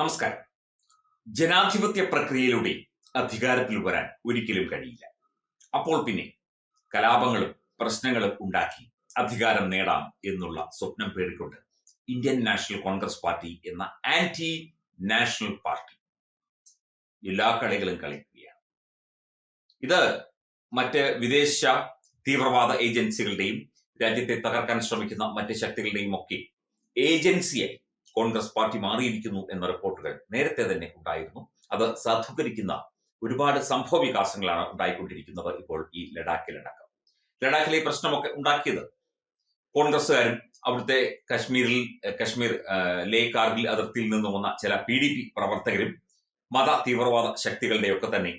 നമസ്കാരം. ജനാധിപത്യ പ്രക്രിയയിലൂടെ അധികാരത്തിൽ വരാൻ ഒരിക്കലും കഴിയില്ല. അപ്പോൾ പിന്നെ കലാപങ്ങളും പ്രശ്നങ്ങളും ഉണ്ടാക്കി അധികാരം നേടാം എന്നുള്ള സ്വപ്നം പേടിക്കൊണ്ട് ഇന്ത്യൻ നാഷണൽ കോൺഗ്രസ് പാർട്ടി എന്ന ആന്റി നാഷണൽ പാർട്ടി എല്ലാ കളികളും കളിക്കുകയാണ്. ഇത് മറ്റ് വിദേശ തീവ്രവാദ ഏജൻസികളുടെയും രാജ്യത്തെ തകർക്കാൻ ശ്രമിക്കുന്ന മറ്റ് ശക്തികളുടെയും ഒക്കെ ഏജൻസിയായി കോൺഗ്രസ് പാർട്ടി മാറിയിരിക്കുന്നു എന്ന റിപ്പോർട്ടുകൾ നേരത്തെ തന്നെ ഉണ്ടായിരുന്നു. അത് സാധൂകരിക്കുന്ന ഒരുപാട് സംഭവ വികാസങ്ങളാണ് ഉണ്ടായിക്കൊണ്ടിരിക്കുന്നത് ഇപ്പോൾ ഈ ലഡാക്കിലടക്കം ലഡാക്കിലെ പ്രശ്നമൊക്കെ ഉണ്ടാക്കിയത് കോൺഗ്രസ്സുകാരും അവിടുത്തെ കശ്മീരിൽ കശ്മീർ ലേ കാർഗിൽ അതിർത്തിയിൽ നിന്ന് വന്ന ചില പി ഡി പി പ്രവർത്തകരും മത തീവ്രവാദ ശക്തികളുടെയൊക്കെ തന്നെ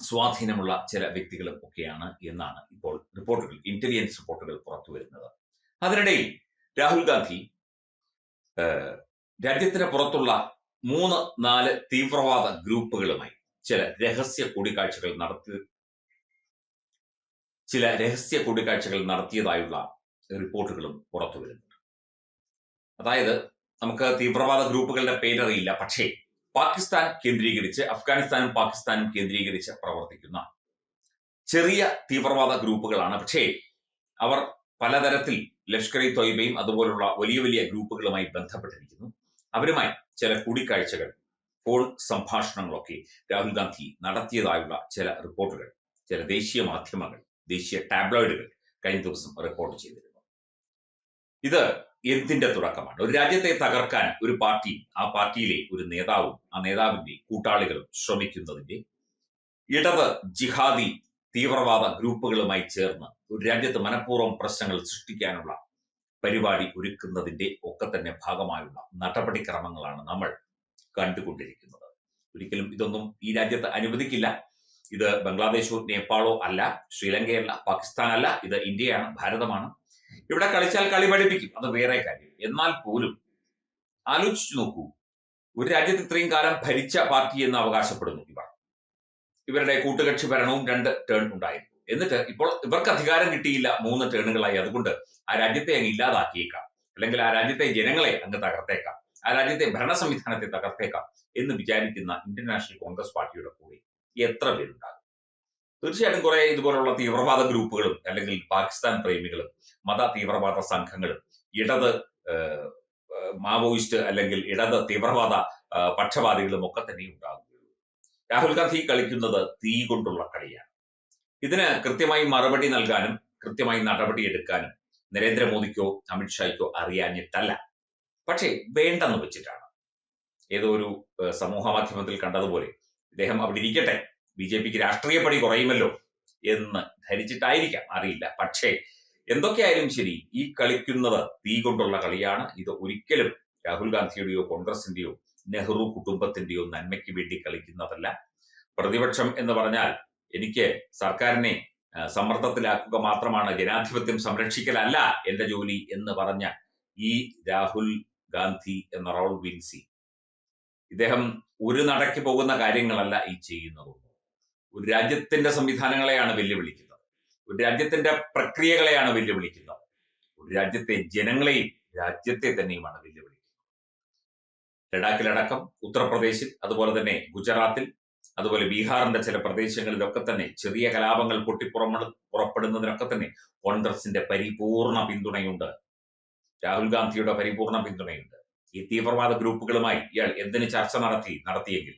സ്വാധീനമുള്ള ചില വ്യക്തികളും ഒക്കെയാണ് എന്നാണ് ഇപ്പോൾ റിപ്പോർട്ടുകൾ ഇന്റലിജൻസ് റിപ്പോർട്ടുകൾ പുറത്തു വരുന്നത് അതിനിടയിൽ രാഹുൽ ഗാന്ധി രാജ്യത്തിന് പുറത്തുള്ള മൂന്ന് നാല് തീവ്രവാദ ഗ്രൂപ്പുകളുമായി ചില രഹസ്യ കൂടിക്കാഴ്ചകൾ നടത്തി ചില രഹസ്യ കൂടിക്കാഴ്ചകൾ നടത്തിയതായുള്ള റിപ്പോർട്ടുകളും പുറത്തു വരുന്നുണ്ട്. അതായത് നമുക്ക് തീവ്രവാദ ഗ്രൂപ്പുകളുടെ പേരറിയില്ല പക്ഷേ പാകിസ്ഥാൻ കേന്ദ്രീകരിച്ച് അഫ്ഗാനിസ്ഥാനും പാകിസ്ഥാനും കേന്ദ്രീകരിച്ച് പ്രവർത്തിക്കുന്ന ചെറിയ തീവ്രവാദ ഗ്രൂപ്പുകളാണ്. പക്ഷേ അവർ പലതരത്തിൽ ലഷ്കർ ഇ തൊയ്ബയും അതുപോലുള്ള വലിയ വലിയ ഗ്രൂപ്പുകളുമായി ബന്ധപ്പെട്ടിരിക്കുന്നു. അവരുമായി ചില കൂടിക്കാഴ്ചകൾ ഫോൺ സംഭാഷണങ്ങളൊക്കെ രാഹുൽ ഗാന്ധി നടത്തിയതായുള്ള ചില റിപ്പോർട്ടുകൾ ചില ദേശീയ മാധ്യമങ്ങൾ ദേശീയ ടാബ്ലോയിഡുകൾ കഴിഞ്ഞ ദിവസം റിപ്പോർട്ട് ചെയ്തിരുന്നു. ഇത് എന്തിന്റെ തുടക്കമാണ്? ഒരു രാജ്യത്തെ തകർക്കാൻ ഒരു പാർട്ടി ആ പാർട്ടിയിലെ ഒരു നേതാവും ആ നേതാവിന്റെ കൂട്ടാളികളും ശ്രമിക്കുന്നതിന്റെ ഇടത് ജിഹാദി തീവ്രവാദ ഗ്രൂപ്പുകളുമായി ചേർന്ന് ഒരു രാജ്യത്ത് മനഃപൂർവം പ്രശ്നങ്ങൾ സൃഷ്ടിക്കാനുള്ള പരിപാടി ഒരുക്കുന്നതിന്റെ ഒക്കെ തന്നെ ഭാഗമായുള്ള നടപടിക്രമങ്ങളാണ് നമ്മൾ കണ്ടുകൊണ്ടിരിക്കുന്നത്. ഒരിക്കലും ഇതൊന്നും ഈ രാജ്യത്ത് അനുവദിക്കില്ല. ഇത് ബംഗ്ലാദേശോ നേപ്പാളോ അല്ല ശ്രീലങ്കയല്ല പാകിസ്ഥാനല്ല ഇത് ഇന്ത്യയാണ് ഭാരതമാണ്. ഇവിടെ കളിച്ചാൽ കളി പഠിപ്പിക്കും. അത് വേറെ കാര്യം. എന്നാൽ പോലും ആലോചിച്ചു നോക്കൂ. ഒരു രാജ്യത്ത് ഇത്രയും കാലം ഭരിച്ച പാർട്ടി എന്ന് അവകാശപ്പെടുന്നു ഇവർ. ഇവരുടെ കൂട്ടുകക്ഷി ഭരണവും രണ്ട് ടേൺ ഉണ്ടായിരുന്നു. എന്നിട്ട് ഇപ്പോൾ ഇവർക്ക് അധികാരം കിട്ടിയില്ല മൂന്ന് ടേണുകളായി അതുകൊണ്ട് ആ രാജ്യത്തെ അങ്ങ് ഇല്ലാതാക്കിയേക്കാം. അല്ലെങ്കിൽ ആ രാജ്യത്തെ ജനങ്ങളെ അങ്ങ് തകർത്തേക്കാം. ആ രാജ്യത്തെ ഭരണ സംവിധാനത്തെ തകർത്തേക്കാം എന്ന് വിചാരിക്കുന്ന ഇന്റർനാഷണൽ നാഷണൽ കോൺഗ്രസ് പാർട്ടിയുടെ കൂടെ എത്ര പേരുണ്ടാകും? തീർച്ചയായിട്ടും കുറെ ഇതുപോലുള്ള തീവ്രവാദ ഗ്രൂപ്പുകളും അല്ലെങ്കിൽ പാകിസ്ഥാൻ പ്രേമികളും മത തീവ്രവാദ സംഘങ്ങളും ഇടത് മാവോയിസ്റ്റ് അല്ലെങ്കിൽ ഇടത് തീവ്രവാദ പക്ഷപാതികളും ഒക്കെ തന്നെ ഉണ്ടാകുകയുള്ളൂ രാഹുൽ ഗാന്ധി കളിക്കുന്നത് തീ കൊണ്ടുള്ള കളിയാണ്. ഇതിന് കൃത്യമായി മറുപടി നൽകാനും കൃത്യമായി നടപടി എടുക്കാനും നരേന്ദ്രമോദിക്കോ അമിത്ഷായ്ക്കോ അറിയാഞ്ഞിട്ടല്ല. പക്ഷേ വേണ്ടെന്ന് വെച്ചിട്ടാണ്. ഏതോ ഒരു സമൂഹ മാധ്യമത്തിൽ കണ്ടതുപോലെ ഇദ്ദേഹം അവിടെ ഇരിക്കട്ടെ ബി ജെ പിക്ക് രാഷ്ട്രീയ പടി കുറയുമല്ലോ എന്ന് ധരിച്ചിട്ടായിരിക്കാം. അറിയില്ല. പക്ഷേ എന്തൊക്കെയായാലും ശരി ഈ കളിക്കുന്നത് തീ കൊണ്ടുള്ള കളിയാണ്. ഇത് ഒരിക്കലും രാഹുൽ ഗാന്ധിയുടെയോ കോൺഗ്രസിന്റെയോ നെഹ്റു കുടുംബത്തിന്റെയോ നന്മയ്ക്ക് വേണ്ടി കളിക്കുന്നതല്ല. പ്രതിപക്ഷം എന്ന് പറഞ്ഞാൽ എനിക്ക് സർക്കാരിനെ സമ്മർദ്ദത്തിലാക്കുക മാത്രമാണ് ജനാധിപത്യം സംരക്ഷിക്കലല്ല എന്റെ ജോലി എന്ന് പറഞ്ഞ ഈ രാഹുൽ ഗാന്ധി എന്ന റോൾ വിൻസി. ഇദ്ദേഹം ഒരു നടക്കി പോകുന്ന കാര്യങ്ങളല്ല ഈ ചെയ്യുന്നത് ഒരു രാജ്യത്തിന്റെ സംവിധാനങ്ങളെയാണ് വെല്ലുവിളിക്കുന്നത്. ഒരു രാജ്യത്തിന്റെ പ്രക്രിയകളെയാണ് വെല്ലുവിളിക്കുന്നത്. ഒരു രാജ്യത്തെ ജനങ്ങളെയും രാജ്യത്തെ തന്നെയുമാണ് വെല്ലുവിളിക്കുന്നത്. ലഡാക്കിലടക്കം ഉത്തർപ്രദേശിൽ അതുപോലെ തന്നെ ഗുജറാത്തിൽ അതുപോലെ ബീഹാറിന്റെ ചില പ്രദേശങ്ങളിലൊക്കെ തന്നെ ചെറിയ കലാപങ്ങൾ പൊട്ടിപ്പുറമ പുറപ്പെടുന്നതിനൊക്കെ തന്നെ കോൺഗ്രസിന്റെ പരിപൂർണ പിന്തുണയുണ്ട്. രാഹുൽ ഗാന്ധിയുടെ പരിപൂർണ പിന്തുണയുണ്ട്. ഈ തീവ്രവാദ ഗ്രൂപ്പുകളുമായി ഇയാൾ എന്തിന് ചർച്ച നടത്തി നടത്തിയെങ്കിൽ?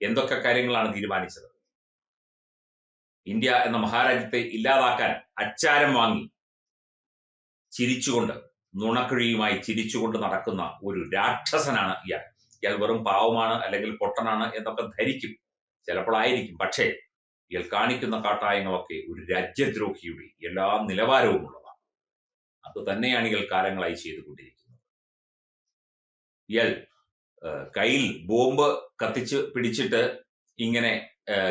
എന്തൊക്കെ കാര്യങ്ങളാണ് തീരുമാനിച്ചത്? ഇന്ത്യ എന്ന മഹാരാജ്യത്തെ ഇല്ലാതാക്കാൻ അച്ചാരം വാങ്ങി ചിരിച്ചുകൊണ്ട് നുണക്കുഴിയുമായി ചിരിച്ചുകൊണ്ട് നടക്കുന്ന ഒരു രാക്ഷസനാണ് ഇയാൾ. ഇയാൾ വെറും പാവമാണ് അല്ലെങ്കിൽ പൊട്ടനാണ് എന്നൊക്കെ ധരിക്കും. ചിലപ്പോൾ ആയിരിക്കും. പക്ഷേ ഇയാൾ കാണിക്കുന്ന കാട്ടായങ്ങളൊക്കെ ഒരു രാജ്യദ്രോഹിയുടെ എല്ലാ നിലവാരവുമുള്ളതാണ്. അത് തന്നെയാണ് ഇയാൾ കാലങ്ങളായി ചെയ്തുകൊണ്ടിരിക്കുന്നത്. ഇയാൾ കയ്യിൽ ബോംബ് കത്തിച്ച് പിടിച്ചിട്ട് ഇങ്ങനെ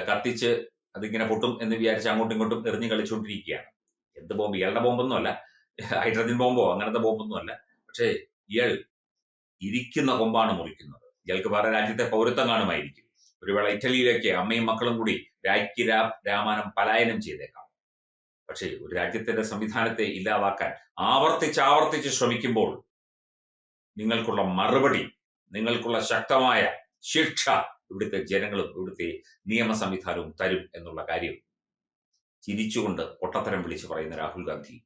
കത്തിച്ച് അതിങ്ങനെ പൊട്ടും എന്ന് വിചാരിച്ച് അങ്ങോട്ടും ഇങ്ങോട്ടും എറിഞ്ഞ് കളിച്ചുകൊണ്ടിരിക്കുകയാണ്. എന്ത് ബോംബ്? ഇയാളുടെ ബോംബൊന്നും അല്ല ഹൈഡ്രജൻ ബോംബോ അങ്ങനത്തെ ബോംബൊന്നും അല്ല പക്ഷേ ഇയാൾ ഇരിക്കുന്ന കൊമ്പാണ് മുറിക്കുന്നത്. ഇയാൾക്ക് വേറെ രാജ്യത്തെ പൗരത്വം കാണുമായിരിക്കും. ഒരുവേള ഇറ്റലിയിലേക്ക് അമ്മയും മക്കളും കൂടി രാജ്യ രാമാനം പലായനം ചെയ്തേക്കാം. പക്ഷേ ഒരു രാജ്യത്തിന്റെ സംവിധാനത്തെ ഇല്ലാതാക്കാൻ ആവർത്തിച്ച് ആവർത്തിച്ച് ശ്രമിക്കുമ്പോൾ നിങ്ങൾക്കുള്ള മറുപടി നിങ്ങൾക്കുള്ള ശക്തമായ ശിക്ഷ ഇവിടുത്തെ ജനങ്ങളും ഇവിടുത്തെ നിയമ സംവിധാനവും തരും എന്നുള്ള കാര്യം ചിരിച്ചുകൊണ്ട് പൊട്ടത്തരം വിളിച്ച് പറയുന്ന രാഹുൽ ഗാന്ധി